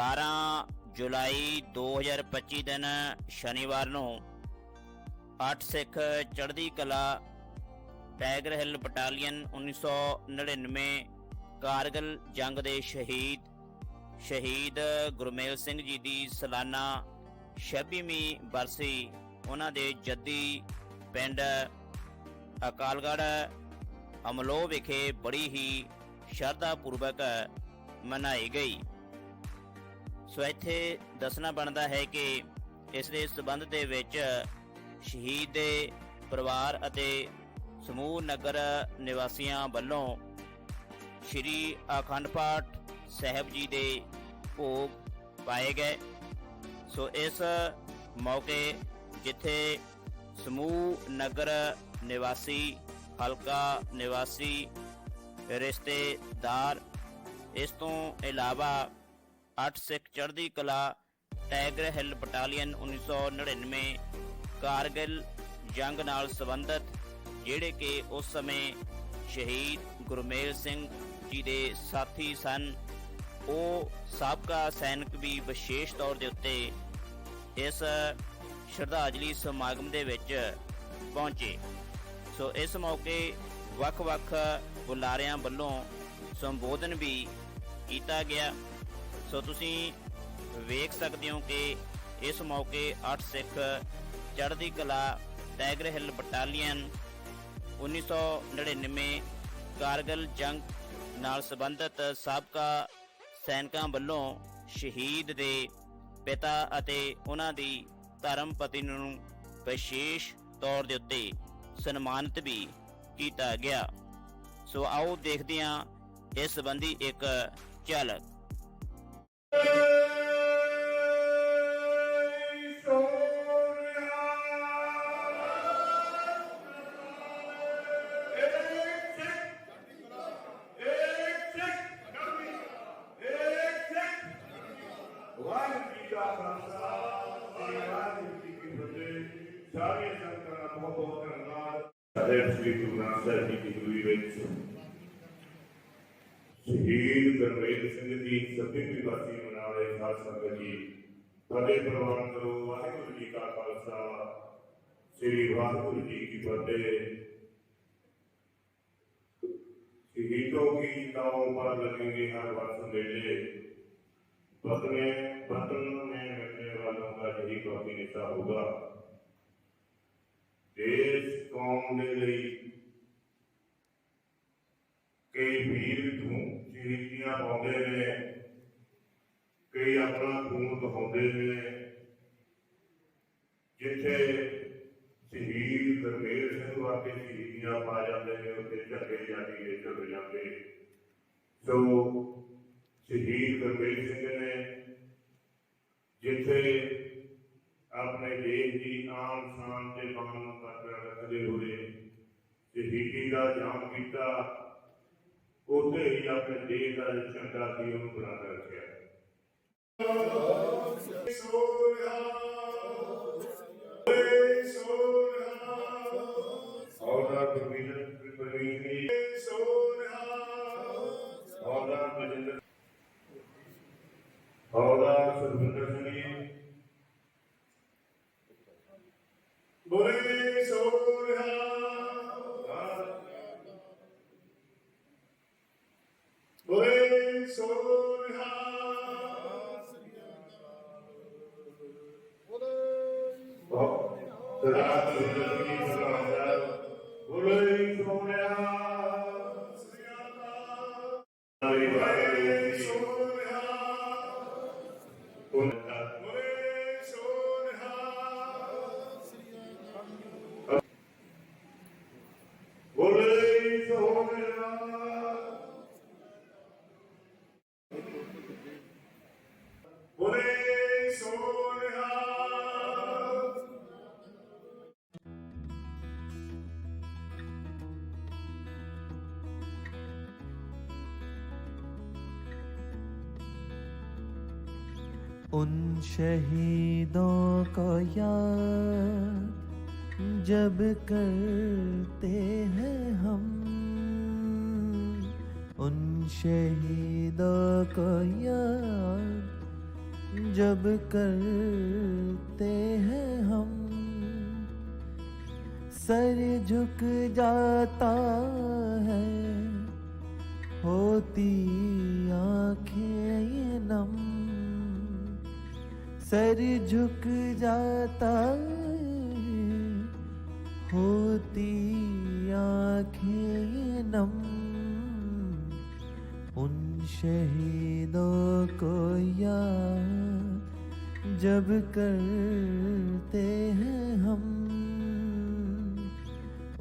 12 ਜੁਲਾਈ 2025 ਦਿਨ ਸ਼ਨੀਵਾਰ ਨੂੰ 8 ਸਿੱਖ ਚੜ੍ਹਦੀ ਕਲਾ ਟਾਈਗਰ ਹਿੱਲ ਬਟਾਲੀਅਨ 1999 ਕਾਰਗਲ ਜੰਗ ਦੇ ਸ਼ਹੀਦ ਸ਼ਹੀਦ ਗੁਰਮੇਲ ਸਿੰਘ ਜੀ ਦੀ ਸਾਲਾਨਾ 26ਵੀਂ ਬਰਸੀ ਉਹਨਾਂ ਦੇ ਜੱਦੀ ਪਿੰਡ ਅਕਾਲਗੜ੍ਹ ਅਮਲੋ ਵਿਖੇ ਬੜੀ ਹੀ ਸ਼ਰਧਾ ਪੂਰਵਕ ਮਨਾਈ ਗਈ। ਸੋ ਇੱਥੇ ਦੱਸਣਾ ਬਣਦਾ ਹੈ ਕਿ ਇਸ ਦੇ ਸਬੰਧ ਦੇ ਵਿੱਚ ਸ਼ਹੀਦ ਦੇ ਪਰਿਵਾਰ ਅਤੇ ਸਮੂਹ ਨਗਰ ਨਿਵਾਸੀਆਂ ਵੱਲੋਂ ਸ਼੍ਰੀ ਅਖੰਡ ਪਾਠ ਸਾਹਿਬ ਜੀ ਦੇ ਭੋਗ ਪਾਏ ਗਏ। ਸੋ ਇਸ ਮੌਕੇ ਜਿੱਥੇ ਸਮੂਹ ਨਗਰ ਨਿਵਾਸੀ, ਹਲਕਾ ਨਿਵਾਸੀ, ਰਿਸ਼ਤੇਦਾਰ ਇਸ ਤੋਂ ਇਲਾਵਾ 8 ਸਿੱਖ ਚੜ੍ਹਦੀ ਕਲਾ, ਟਾਈਗਰ ਹਿੱਲ ਬਟਾਲੀਅਨ 1999 ਕਾਰਗਿਲ ਜੰਗ ਨਾਲ ਸੰਬੰਧਿਤ, ਜਿਹੜੇ ਕਿ ਉਸ ਸਮੇਂ ਸ਼ਹੀਦ ਗੁਰਮੇਲ ਸਿੰਘ ਜੀ ਦੇ ਸਾਥੀ ਸਨ। ਉਹ ਸਾਬਕਾ ਸੈਨਿਕ ਵੀ ਵਿਸ਼ੇਸ਼ ਤੌਰ ਦੇ ਉੱਤੇ ਇਸ ਸ਼ਰਧਾਂਜਲੀ ਸਮਾਗਮ ਦੇ ਵਿੱਚ ਪਹੁੰਚੇ। ਸੋ ਇਸ ਮੌਕੇ ਵੱਖ-ਵੱਖ ਬੁਲਾਰਿਆਂ ਵੱਲੋਂ ਸੰਬੋਧਨ ਵੀ ਕੀਤਾ ਗਿਆ। ਸੋ ਤੁਸੀਂ ਵੇਖ ਸਕਦੇ ਹੋ ਕਿ ਇਸ ਮੌਕੇ 8 ਸਿੱਖ ਚੜ੍ਹਦੀ ਕਲਾ, ਟਾਈਗਰ ਹਿੱਲ ਬਟਾਲੀਅਨ 1999 ਕਾਰਗਲ ਜੰਗ ਨਾਲ ਸੰਬੰਧਿਤ ਸਾਬਕਾ ਸੈਨਿਕਾਂ ਵੱਲੋਂ ਸ਼ਹੀਦ ਦੇ ਪਿਤਾ ਅਤੇ ਉਹਨਾਂ ਦੀ ਧਰਮ ਪਤਨੀ ਨੂੰ ਵਿਸ਼ੇਸ਼ ਤੌਰ ਦੇ ਉੱਤੇ ਸਨਮਾਨਿਤ ਵੀ ਕੀਤਾ ਗਿਆ। ਸੋ ਆਓ ਦੇਖਦੇ ਹਾਂ ਇਸ ਸੰਬੰਧੀ ਇੱਕ ਝਲਕ ਵਾਹਿਗੁਰੂ ਸ਼ਹੀਦ ਗੁਰਮੇਲ ਸਿੰਘ ਦੀ ਸੱਤਵੀਂ ਬਰਸੀ ਮਨਾ ਰਹੇ ਸਾਧ ਸੰਗਤ ਜੀ ਫਤਿਹ ਪ੍ਰਵਾਨ ਕਰੋ ਵਾਹਿਗੁਰੂ ਜੀ ਕਾ ਖਾਲਸਾ ਸ੍ਰੀ ਵਾਹਿਗੁਰੂ ਜੀ ਕੀ ਫਤਿਹ शहीदों की चिताओं पर लगेंगे हर वर्ष मेले वतन में वतन में मिलने वालों का यही काफी निशा होगा देश कौम ਦੇ ਲਈ ਕਈ ਵੀਰ ਧੂੰ ਸ਼ਹੀਦੀਆਂ ਪਾਉਂਦੇ ਨੇ, ਕਈ ਆਪਣਾ ਖੂਨ ਬਹਾਉਂਦੇ ਨੇ। ਜਿੱਥੇ ਸ਼ਹੀਦ ਗੁਰਮੇਲ ਸਿੰਘ ਵਰਗੇ ਸ਼ਹੀਦੀਆਂ ਪਾ ਜਾਂਦੇ ਨੇ, ਉੱਥੇ ਝੱਗੇ ਜਾਂਦੀ ਦੇ ਝੁਕ ਜਾਂਦੇ। ਸੋ ਸ਼ਹੀਦ ਗੁਰਮੇਲ ਸਿੰਘ ਨੇ ਜਿੱਥੇ ਆਪਣੇ ਦੇਸ਼ ਦੀ ਆਮ ਸ਼ਾਨ ਤੇ ਮਾਨ ਨੂੰ ਬਰਕਰਾਰ ਰੱਖਦੇ ਹੋਏ ਸ਼ਹੀਦੀ ਦਾ ਜਾਮ ਕੀਤਾ ਉੱਥੇ ਹੀ ਆਪਣੇ ਦੇਸ਼ ਦਾ ਜੋ ਝੰਡਾ ਸੀ ਉਹਨੂੰ ਬਣਾ ਕੇ ਰੱਖਿਆ। ਸੋਨਾ ਗੁਰਮੀਤ उन शहीदों को याद जब करते हैं हम। उन शहीदों को याद जब करते हैं हम। सर झुक जाता है, होती आँखें नम। सर झुक जाता है होती आंखें ये नम उन शहीदों को याद जब करते हैं हम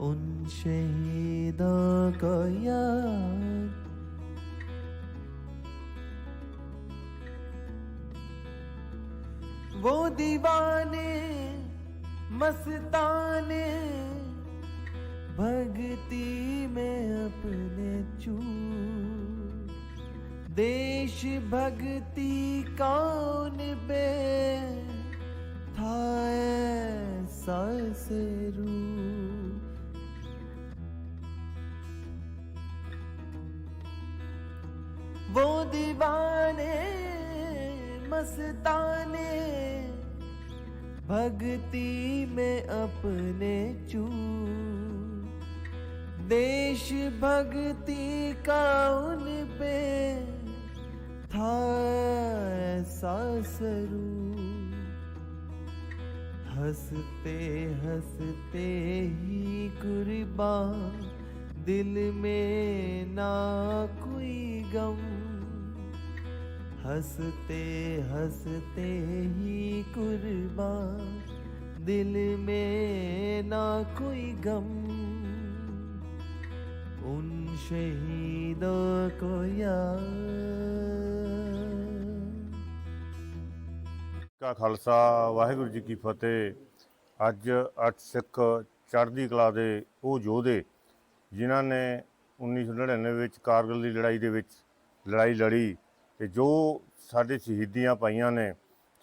उन शहीदों को याद दीवाने, मस्ताने भक्ति में अपने चू देश भक्ति कौन बे था ऐसा रू वो दीवाने, मस्ताने भक्ति में अपने चू। देश भक्ति का उन पे था ऐसा सरू हँसते हँसते ही कुर्बान दिल में ना कोई गम। हंसते हंसते ही कुर्बान दिल में ना कोई गम उन शहीदों को याद ਕਾ ਖਾਲਸਾ ਵਾਹਿਗੁਰੂ ਜੀ ਕੀ ਫਤਿਹ ਅੱਜ ਅੱਠ ਸਿੱਖ ਚੜ੍ਹਦੀ ਕਲਾ ਦੇ ਉਹ ਯੋਧੇ ਜਿਨ੍ਹਾਂ ਨੇ 1999 ਵਿੱਚ ਕਾਰਗਿਲ ਦੀ ਲੜਾਈ ਦੇ ਵਿੱਚ ਲੜਾਈ ਲੜੀ ਤੇ ਜੋ ਸਾਡੇ ਸ਼ਹੀਦੀਆਂ ਪਾਈਆਂ ਨੇ,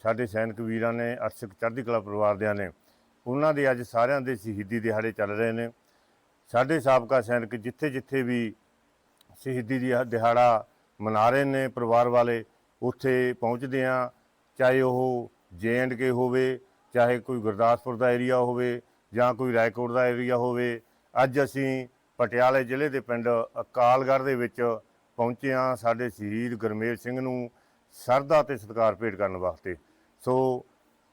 ਸਾਡੇ ਸੈਨਿਕ ਵੀਰਾਂ ਨੇ, ਅਰਸ਼ਕ ਚੜ੍ਹਦੀ ਕਲਾ ਪਰਿਵਾਰ ਦਿਆਂ ਨੇ, ਉਹਨਾਂ ਦੇ ਅੱਜ ਸਾਰਿਆਂ ਦੇ ਸ਼ਹੀਦੀ ਦਿਹਾੜੇ ਚੱਲ ਰਹੇ ਨੇ। ਸਾਡੇ ਸਾਬਕਾ ਸੈਨਿਕ ਜਿੱਥੇ ਜਿੱਥੇ ਵੀ ਸ਼ਹੀਦੀ ਦੀ ਦਿਹਾੜਾ ਮਨਾ ਰਹੇ ਨੇ ਪਰਿਵਾਰ ਵਾਲੇ, ਉੱਥੇ ਪਹੁੰਚਦੇ ਆ ਚਾਹੇ ਉਹ ਕੇ ਹੋਵੇ, ਚਾਹੇ ਕੋਈ ਗੁਰਦਾਸਪੁਰ ਦਾ ਏਰੀਆ ਹੋਵੇ ਜਾਂ ਕੋਈ ਰਾਏਕੋਟ ਦਾ ਏਰੀਆ ਹੋਵੇ। ਅੱਜ ਅਸੀਂ ਪਟਿਆਲੇ ਜ਼ਿਲ੍ਹੇ ਦੇ ਪਿੰਡ ਅਕਾਲਗੜ੍ਹ ਦੇ ਵਿੱਚ ਪਹੁੰਚੇ ਆ ਸਾਡੇ ਸ਼ਹੀਦ ਗੁਰਮੇਲ ਸਿੰਘ ਨੂੰ ਸਰਦਾ ਤੇ ਸਤਿਕਾਰ ਭੇਟ ਕਰਨ ਵਾਸਤੇ। ਸੋ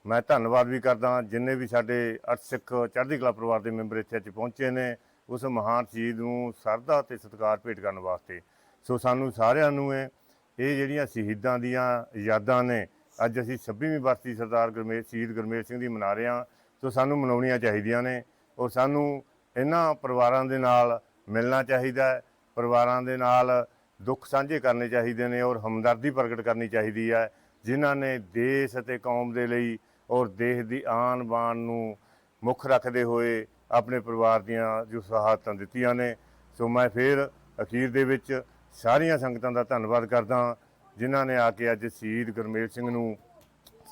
ਮੈਂ ਧੰਨਵਾਦ ਵੀ ਕਰਦਾ ਜਿੰਨੇ ਵੀ ਸਾਡੇ ਅੱਠ ਸਿੱਖ ਚੜ੍ਹਦੀ ਕਲਾ ਪਰਿਵਾਰ ਦੇ ਮੈਂਬਰ ਇੱਥੇ ਅੱਜ ਪਹੁੰਚੇ ਨੇ, ਉਸ ਮਹਾਨ ਸ਼ਹੀਦ ਨੂੰ ਸਰਦਾ ਤੇ ਸਤਿਕਾਰ ਭੇਟ ਕਰਨ ਵਾਸਤੇ। ਸੋ ਸਾਨੂੰ ਸਾਰਿਆਂ ਨੂੰ ਇਹ ਇਹ ਜਿਹੜੀਆਂ ਸ਼ਹੀਦਾਂ ਦੀਆਂ ਯਾਦਾਂ ਨੇ, ਅੱਜ ਅਸੀਂ 26ਵੀਂ ਬਰਸੀ ਸਰਦਾਰ ਗੁਰਮੇਲ ਸ਼ਹੀਦ ਗੁਰਮੇਲ ਸਿੰਘ ਦੀ ਮਨਾ ਰਹੇ ਹਾਂ। ਸੋ ਸਾਨੂੰ ਮਨਾਉਣੀਆਂ ਚਾਹੀਦੀਆਂ ਨੇ ਔਰ ਸਾਨੂੰ ਇਹਨਾਂ ਪਰਿਵਾਰਾਂ ਦੇ ਨਾਲ ਮਿਲਣਾ ਚਾਹੀਦਾ ਹੈ। ਪਰਿਵਾਰਾਂ ਦੇ ਨਾਲ ਦੁੱਖ ਸਾਂਝੇ ਕਰਨੇ ਚਾਹੀਦੇ ਨੇ ਔਰ ਹਮਦਰਦੀ ਪ੍ਰਗਟ ਕਰਨੀ ਚਾਹੀਦੀ ਹੈ, ਜਿਨ੍ਹਾਂ ਨੇ ਦੇਸ਼ ਅਤੇ ਕੌਮ ਦੇ ਲਈ ਔਰ ਦੇਸ਼ ਦੀ ਆਨ ਬਾਣ ਨੂੰ ਮੁੱਖ ਰੱਖਦੇ ਹੋਏ ਆਪਣੇ ਪਰਿਵਾਰ ਦੀਆਂ ਜੋ ਸਹਾਇਤਾਂ ਦਿੱਤੀਆਂ ਨੇ। ਸੋ ਮੈਂ ਫਿਰ ਅਖੀਰ ਦੇ ਵਿੱਚ ਸਾਰੀਆਂ ਸੰਗਤਾਂ ਦਾ ਧੰਨਵਾਦ ਕਰਦਾ ਜਿਨ੍ਹਾਂ ਨੇ ਆ ਕੇ ਅੱਜ ਸ਼ਹੀਦ ਗੁਰਮੇਲ ਸਿੰਘ ਨੂੰ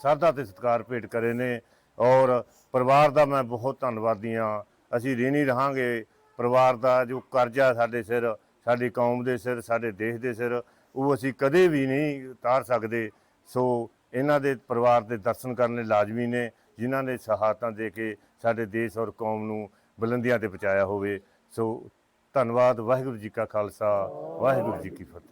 ਸਰਦਾ ਤੇ ਸਤਿਕਾਰ ਭੇਟ ਕਰੇ ਨੇ ਔਰ ਪਰਿਵਾਰ ਦਾ ਮੈਂ ਬਹੁਤ ਧੰਨਵਾਦੀ ਹਾਂ। ਅਸੀਂ ਰੀਣੀ ਰਹਾਂਗੇ। ਪਰਿਵਾਰ ਦਾ ਜੋ ਕਰਜ਼ਾ ਸਾਡੇ ਸਿਰ ਸਾਡੀ ਕੌਮ ਦੇ ਸਿਰ, ਸਾਡੇ ਦੇਸ਼ ਦੇ ਸਿਰ, ਉਹ ਅਸੀਂ ਕਦੇ ਵੀ ਨਹੀਂ ਉਤਾਰ ਸਕਦੇ। ਸੋ ਇਹਨਾਂ ਦੇ ਪਰਿਵਾਰ ਦੇ ਦਰਸ਼ਨ ਕਰਨੇ ਲਾਜ਼ਮੀ ਨੇ, ਜਿਨ੍ਹਾਂ ਨੇ ਸਹਾਇਤਾਂ ਦੇ ਕੇ ਸਾਡੇ ਦੇਸ਼ ਔਰ ਕੌਮ ਨੂੰ ਬੁਲੰਦੀਆਂ ਤੇ ਪਹੁੰਚਾਇਆ ਹੋਵੇ। ਸੋ ਧੰਨਵਾਦ, ਵਾਹਿਗੁਰੂ ਜੀ ਕਾ ਖਾਲਸਾ, ਵਾਹਿਗੁਰੂ ਜੀ ਕੀ ਫਤਿਹ।